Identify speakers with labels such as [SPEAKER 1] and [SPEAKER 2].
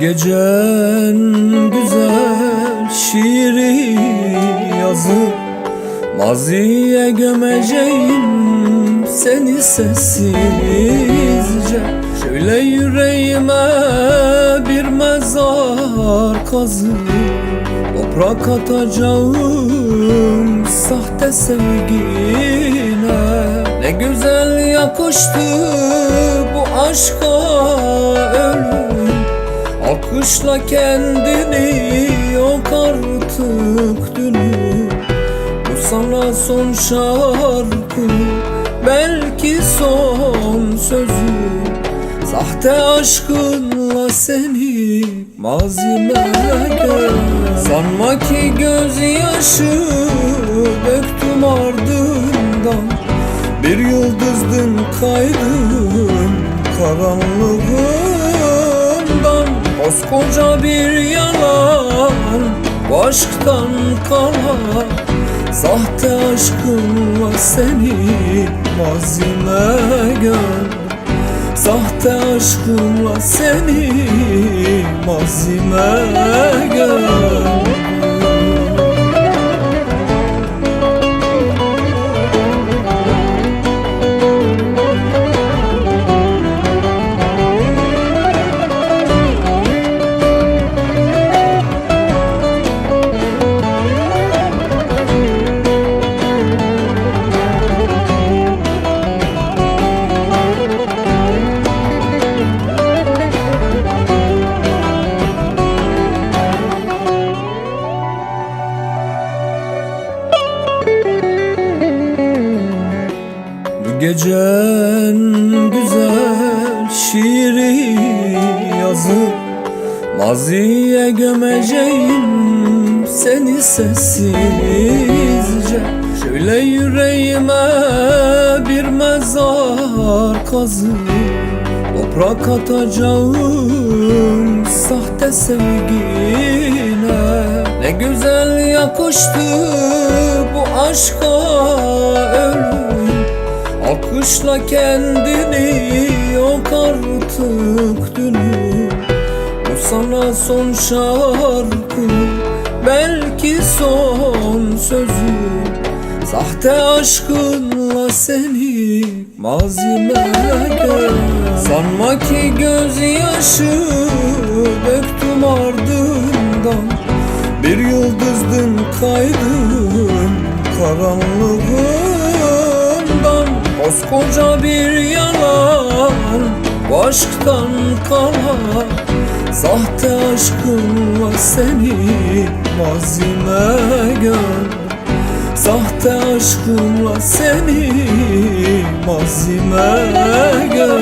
[SPEAKER 1] Gecen güzel şiiri yazıp Maziye gömeceğim seni sessizce. Şöyle yüreğime bir mezar kazıp Toprak atacağım sahte sevgine. Ne güzel yakıştı bu aşka ölüm Alkışla kendini yok artık dünüm Bu sana son şarkı belki son sözüm Sahte aşkınla seni mazime gel Sanma ki gözyaşı döktüm ardından. Bir yıldızdın kaydın karanlığından Koskoca bir yalan aşktan kalan. Sahte aşkınla seni mazime gel Sahte aşkımla seni mazime gel gecen güzel şiiri yazıp Maziye gömeceğim seni sessizce. Şöyle yüreğime bir mezar kazıp Toprak atacağım sahte sevgine. Ne güzel yakıştı bu aşka ölüm Alkışla kendini yok artık dünüm Bu sana son şarkı belki son sözüm Sahte aşkınla seni mazime gel Sanma ki gözyaşı döktüm ardından. Bir yıldızdın kaydın karanlığından Koskoca bir yalan aşktan kalan Sahte aşkınla seni mazime gel Sahte aşkımla seni mazime gel